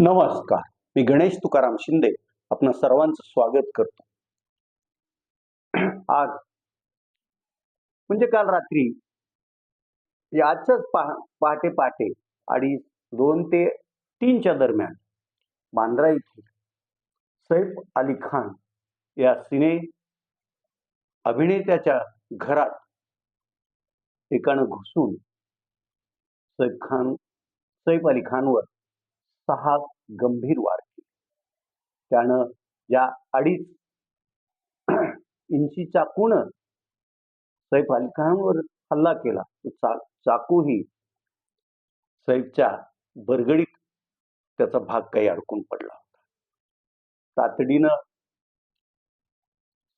नमस्कार. मी गणेश तुकाराम शिंदे आपणा सर्वांचं स्वागत करतो. आज म्हणजे काल रात्री म्हणजे आजच्याच पहा पहाटे पहाटे अडीच दोन ते तीनच्या दरम्यान बांद्रा येथील सैफ अली खान या सिने अभिनेत्याच्या घरात एकानं घुसून सैफ खान सैफ अली खानवर सहा गंभीर वार केले. त्यानं या अडीच इंची चाकून सैफ अली खानवर हल्ला केला तो चा चाकूही सैफच्या बरगडीत त्याचा भाग काही अडकून पडला होता. तातडीनं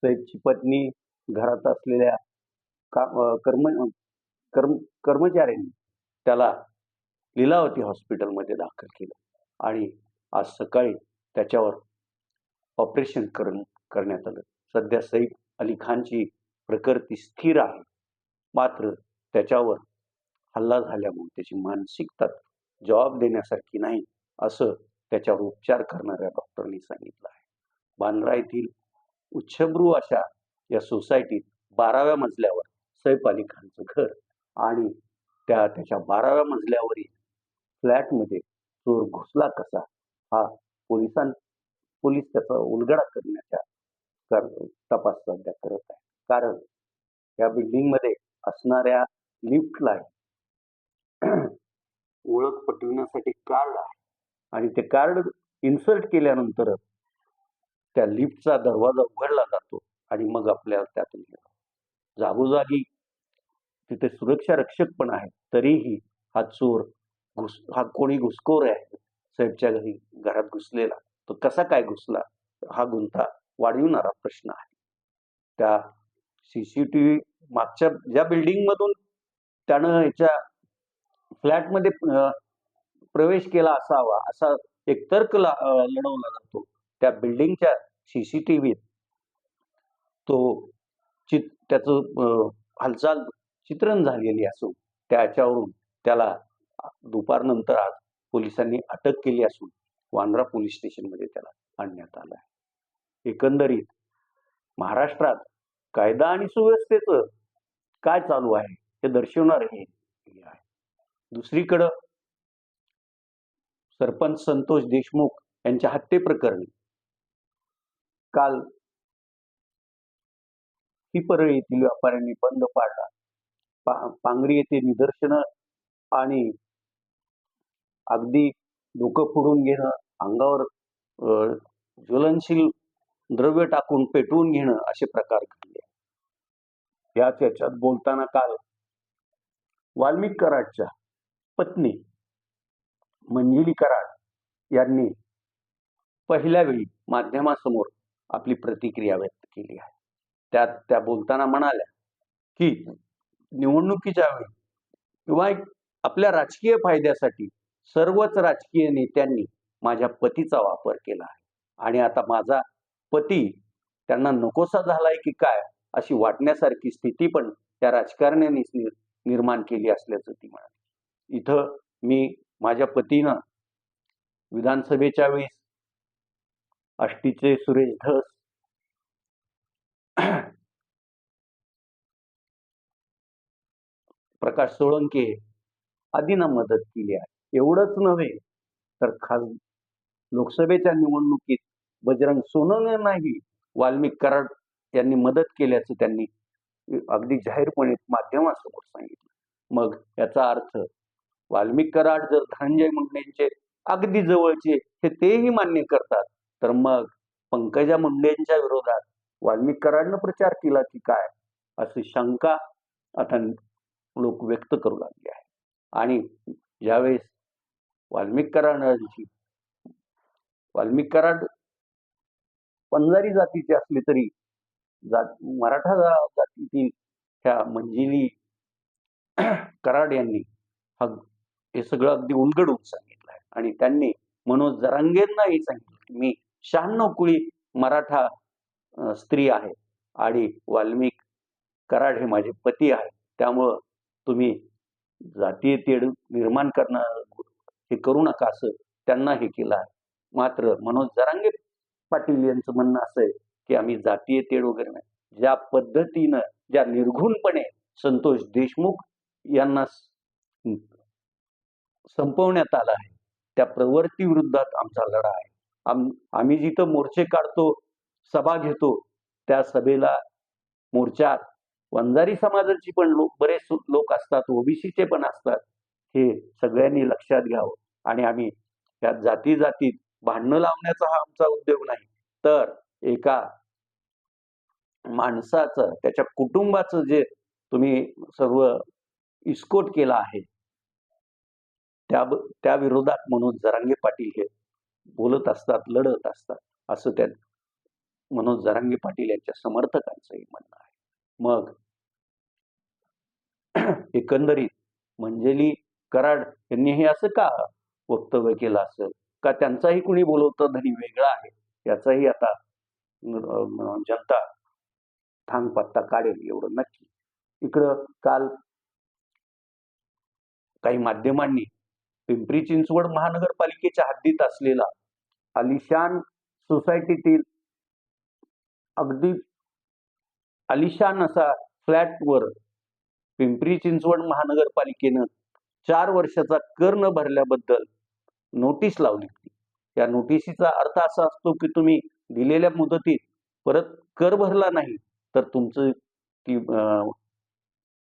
सैफची पत्नी घरात असलेल्या का कर्म कर्म कर्मचाऱ्यांनी त्याला लीलावती हॉस्पिटलमध्ये दाखल केलं. आणि आज सकाळी त्याच्यावर ऑपरेशन करून करण्यात आलं. सध्या सईद अली खानची प्रकृती स्थिर आहे. मात्र त्याच्यावर हल्ला झाल्यामुळे त्याची मानसिकता जबाब देण्यासारखी नाही असं त्याच्यावर उपचार करणाऱ्या डॉक्टरांनी सांगितलं आहे. बांद्रा येथील उच्छभ्रू अशा या सोसायटीत बाराव्या मजल्यावर सैफ अली खानचं घर आणि त्या त्याच्या बाराव्या मजल्यावरील फ्लॅटमध्ये चोर घुसला कसा? हा पोलिसां पोलीस त्याचा उलगडा करण्याच्या कर- तपास सध्या करत आहे. कारण या बिल्डिंगमध्ये असणाऱ्या लिफ्टला ओळख पटविण्यासाठी कार्ड आहे. आणि ते कार्ड इन्सर्ट केल्यानंतर त्या लिफ्टचा दरवाजा उघडला जातो आणि मग आपल्याला त्यातून जागोजागी तिथे सुरक्षा रक्षक पण आहेत. तरीही हा चोर घुस हा कोणी घुसखोर आहे साहेबच्या घरी घरात घुसलेला तो कसा काय घुसला? हा गुंता वाढविणारा प्रश्न आहे. त्या सीसीटीव्ही मागच्या ज्या बिल्डिंग मधून त्यानं याच्या फ्लॅटमध्ये प्रवेश केला असावा असा एक तर्क ला- लढवला जातो त्या बिल्डिंगच्या सीसीटीव्हीत तो चित त्याचं हालचाल चित्रण झालेली असून त्याच्यावरून त्याला दुपारनंतर आज पोलिसांनी अटक केली असून वांद्रा पोलीस स्टेशनमध्ये त्याला आणण्यात आलं आहे. एकंदरीत महाराष्ट्रात कायदा आणि सुव्यवस्थेचं काय चालू आहे हे दर्शवणार हे आहे. दुसरीकडं सरपंच संतोष देशमुख यांच्या हत्येप्रकरणी काल ही परळी येथील व्यापाऱ्यांनी बंद पाडला. पा- पांगरी येथे निदर्शनं आणि अगदी डोकं फोडून घेणं अंगावर ज्वलनशील द्रव्य टाकून पेटवून घेणं असे प्रकार घडले. याच याच्यात बोलताना काल वाल्मिक कराडच्या पत्नी मंजिली कराड यांनी पहिल्या वेळी माध्यमासमोर आपली प्रतिक्रिया व्यक्त केली आहे. त्यात त्या बोलताना म्हणाल्या की निवडणुकीच्या वेळी किंवा एक आपल्या राजकीय फायद्यासाठी सर्वच राजकीय नेत्यांनी माझ्या पतीचा वापर केला आहे. आणि आता माझा पती त्यांना नकोसा झालाय की काय अशी वाटण्यासारखी स्थिती पण त्या राजकारण्यांनीच निर- निर्माण केली असल्याचं ती म्हणाली. इथं मी माझ्या पतीनं विधानसभेच्या वेळेस आष्टीचे सुरेश धस प्रकाश सोळंके आदींना मदत केली आहे. एवढंच नव्हे तर खास लोकसभेच्या निवडणुकीत बजरंग सोनवणेंनाही वाल्मिक कराड यांनी मदत केल्याचं त्यांनी अगदी जाहीरपणे माध्यमासमोर सांगितलं. मग याचा अर्थ वाल्मिक कराड जर धनंजय मुंडेंचे अगदी जवळचे हे तेही मान्य करतात तर मग पंकजा मुंडेंच्या विरोधात वाल्मिक कराडनं प्रचार केला की काय? अशी शंका आता लोक व्यक्त करू लागले आहे आणि ज्यावेळेस वाल्मिक कराडांची वाल्मिक कराड पंजारी जातीचे असले तरी जात मराठा जातीतील ह्या मंजिली कराड यांनी हा हे सगळं अगदी उलगडून सांगितलं आहे आणि त्यांनी मनोज जरांगेंनाही सांगितलं की मी शहाण्णव कुळी मराठा स्त्री आहे आणि वाल्मिक कराड हे माझे पती आहे. त्यामुळं तुम्ही जातीय तेढ निर्माण करणार हे करू नका असं त्यांना हे केलं आहे. मात्र मनोज जरांगे पाटील यांचं म्हणणं असं आहे की आम्ही जातीय तेढ वगैरे नाही. ज्या पद्धतीनं ज्या निर्घुणपणे संतोष देशमुख यांना संपवण्यात आलं आहे त्या प्रवृत्ती विरुद्धात आमचा लढा आहे. आम आम्ही जिथं मोर्चे काढतो सभा घेतो त्या सभेला मोर्चात वंजारी समाजाची पण लोक बरेच लोक असतात ओबीसीचे पण असतात हे सगळ्यांनी लक्षात घ्यावं. आणि आम्ही या जाती जातीत भांडणं लावण्याचा हा आमचा उद्योग नाही. तर एका माणसाचं त्याच्या कुटुंबाचं जे तुम्ही सर्व इस्कोट केला आहे त्या त्या विरोधात मनोज जरांगे पाटील हे बोलत असतात लढत असतात. असं त्या मनोज जरांगे पाटील यांच्या समर्थकांचंही म्हणणं आहे. मग एकंदरीत मंजली कराड यांनी हे असं का वक्तव्य केलं असेल का त्यांचाही कुणी बोलवतं धनी वेगळा आहे याचाही आता जनता थांग पत्ता काढेल एवढं नक्की. इकडं काल काही माध्यमांनी पिंपरी चिंचवड महानगरपालिकेच्या हद्दीत असलेला अलिशान सोसायटीतील अगदी आलिशान असा फ्लॅटवर पिंपरी चिंचवड महानगरपालिकेनं चार वर्षाचा कर न भरल्याबद्दल नोटीस लावली होती. या नोटीसीचा अर्थ असा असतो की तुम्ही दिलेल्या मुदतीत परत कर भरला नाही तर तुमचं ती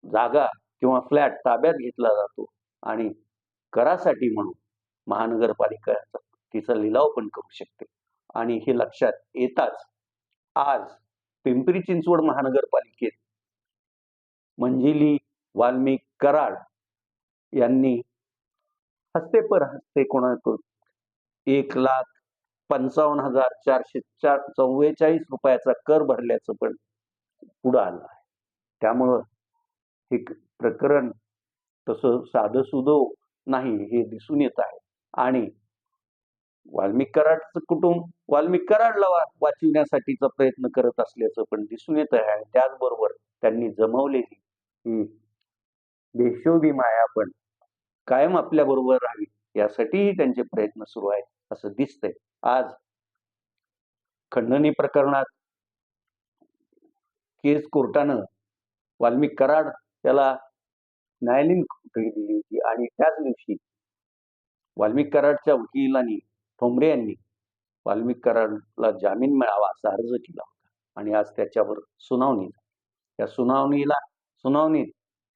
जागा किंवा फ्लॅट ताब्यात घेतला जातो आणि करासाठी म्हणून महानगरपालिका तिचा लिलाव पण करू शकते. आणि हे लक्षात येताच आज पिंपरी चिंचवड महानगरपालिकेत मंजिली वाल्मिक कराड यांनी हस्ते पर हस्ते कोणाकडून एक लाख पंचावन्न हजार चारशे चार चव्वेचाळीस रुपयाचा कर भरल्याचं पण पुढं आलं आहे. त्यामुळं हे प्रकरण तसं साधं सुधो नाही हे दिसून येत आहे. आणि वाल्मिक कराडचं कुटुंब वाल्मिक कराडला वाचविण्यासाठीचा प्रयत्न करत असल्याचं पण दिसून येत आहे. आणि त्याचबरोबर त्यांनी जमवलेली ही बेशोबी माया पण कायम आपल्या बरोबर राहावी यासाठीही त्यांचे प्रयत्न सुरू आहेत असं दिसतंय आज खंडणी प्रकरणात केस कोर्टानं वाल्मिक कराड याला न्यायालयीन कोठडी दिली होती आणि त्याच दिवशी वाल्मिक कराडच्या वकिलांनी ठोंबरे यांनी वाल्मिक कराडला जामीन मिळावा असा अर्ज केला होता आणि आज त्याच्यावर सुनावणी झाली. त्या सुनावणीला सुनावणीत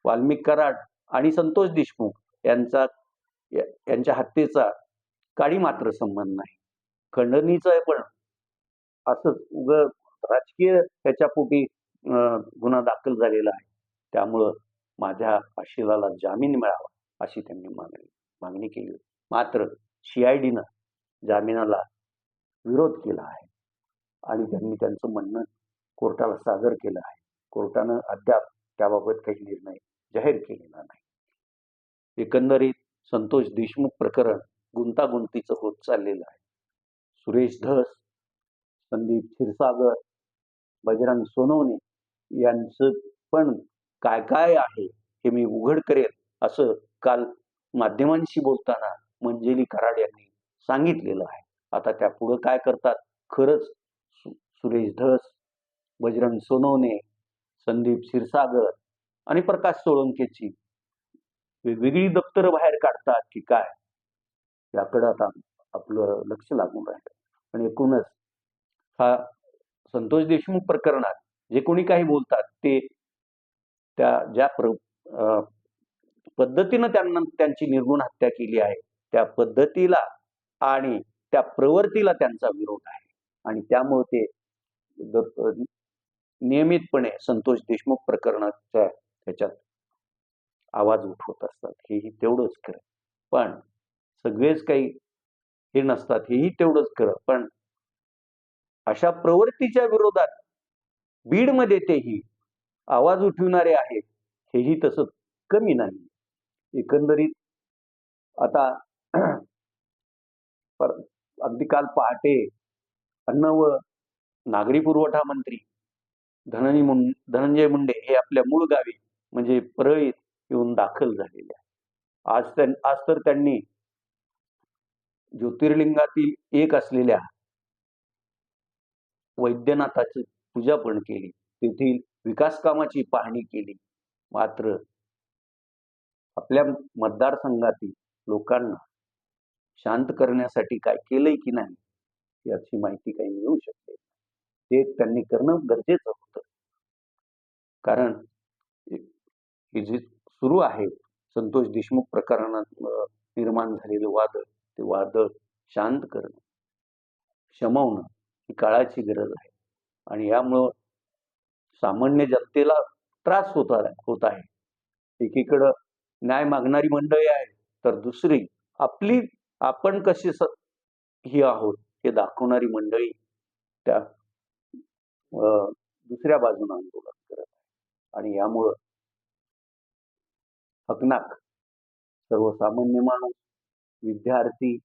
वाल्मिक कराड आणि संतोष देशमुख यांचा यांच्या हत्येचा काळी मात्र संबंध नाही. खंडणीचं पण असंच उग राजकीय त्याच्या पोटी गुन्हा दाखल झालेला आहे. त्यामुळं माझ्या आशिलाला जामीन मिळावा अशी त्यांनी मागणी मागणी केली. मात्र सीआयडीनं जामिनाला विरोध केला आहे. आणि त्यांनी त्यांचं म्हणणं कोर्टाला सादर केलं आहे. कोर्टानं अद्याप त्याबाबत काही निर्णय जाहीर केलेला नाही. एकंदरीत संतोष देशमुख प्रकरण गुंतागुंतीचं होत चाललेलं आहे. सुरेश धस संदीप क्षीरसागर बजरंग सोनवणे यांचं पण काय काय आहे हे मी उघड करेल असं काल माध्यमांशी बोलताना मंजेली कराड यांनी सांगितलेलं आहे. आता त्या पुढं काय करतात? खरंच सु- सुरेश धस बजरंग सोनवणे संदीप क्षीरसागर आणि प्रकाश सोळंकेची वेगवेगळी दप्तरं बाहेर काढतात की काय? याकडं आता आपलं लक्ष लागून राहिलं. पण एकूणच हा संतोष देशमुख प्रकरणात जे कोणी काही बोलतात ते त्या ज्या प्र पद्धतीनं त्यांना त्यांची निर्गुण हत्या केली आहे त्या पद्धतीला आणि त्या प्रवृत्तीला त्यांचा विरोध आहे. आणि त्यामुळे ते द- नियमितपणे संतोष देशमुख प्रकरणाच्या ह्याच्यात आवाज उठवत असतात. हेही तेवढंच खरं. पण सगळेच काही हे नसतात. हेही तेवढंच खरं. पण अशा प्रवृत्तीच्या विरोधात बीडमध्ये तेही आवाज उठविणारे आहेत. हेही तसं कमी नाही. एकंदरीत आता अगदी काल पहाटे अन्न व नागरी पुरवठा मंत्री धनंजय मुं धनंजय मुंडे हे आपल्या मूळ गावी म्हणजे परळीत येऊन दाखल झालेले आहे आज त्यां आज तर त्यांनी ज्योतिर्लिंगातील एक असलेल्या वैद्यनाथाची पूजा पण केली. तेथील विकास कामाची पाहणी केली. मात्र आपल्या मतदारसंघातील लोकांना शांत करण्यासाठी काय केलंय की नाही याची माहिती काही मिळू शकते. ते त्यांनी करणं गरजेचं होतं. कारण सुरू आहे. संतोष देशमुख प्रकरणात निर्माण झालेलं वादळ ते वादळ शांत करणं शमवणं ही काळाची गरज आहे. आणि यामुळं सामान्य जनतेला त्रास होत होत आहे. एकीकडं न्याय मागणारी मंडळी आहे तर दुसरी आपली आपण कशी स ही आहोत हे दाखवणारी मंडळी त्या दुसऱ्या बाजूने आंदोलन करत आहे आणि यामुळं हकनाक सर्वसामान्य माणूस विद्यार्थी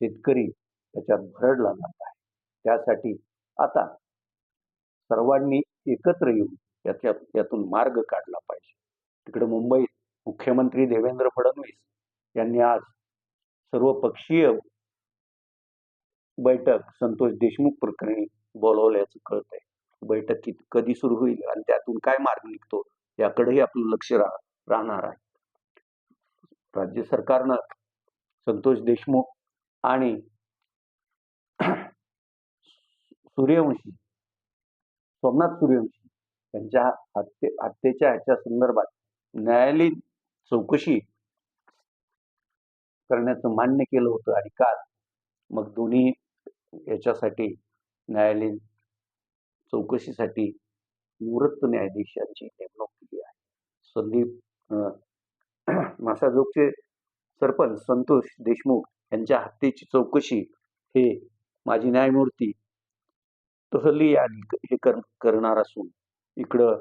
शेतकरी त्याच्यात भरडला जात आहे. त्यासाठी आता सर्वांनी एकत्र येऊन याच्या यातून मार्ग काढला पाहिजे. तिकडे मुंबईत मुख्यमंत्री देवेंद्र फडणवीस यांनी आज सर्वपक्षीय बैठक संतोष देशमुख प्रकरणी बोलवल्याचं कळत आहे बैठक कधी सुरू होईल आणि त्यातून काय मार्ग निघतो याकडेही आपलं लक्ष राह राहणार आहे. राज्य सरकारनं संतोष देशमुख आणि सूर्यवंशी सोमनाथ सूर्यवंशी यांच्या हत्ये हत्येच्या ह्याच्या संदर्भात न्यायालयीन चौकशी करण्याचं मान्य केलं होतं आणि काल मग दोन्ही याच्यासाठी न्यायालयीन चौकशीसाठी निवृत्त न्यायाधीशांची नेमणूक केली आहे. संदीप मासाजोगचे सरपंच संतोष देशमुख यांच्या हत्येची चौकशी हे माजी न्यायमूर्ती तहली यांनी हे कर करणार असून इकडं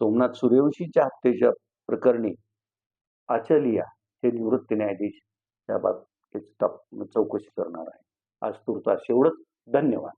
सोमनाथ सूर्यवंशीच्या हत्येच्या प्रकरणी आचलिया हे निवृत्त न्यायाधीश या बाबतीत चौकशी करणार आहे. आज तुर्तास एवढंच धन्यवाद.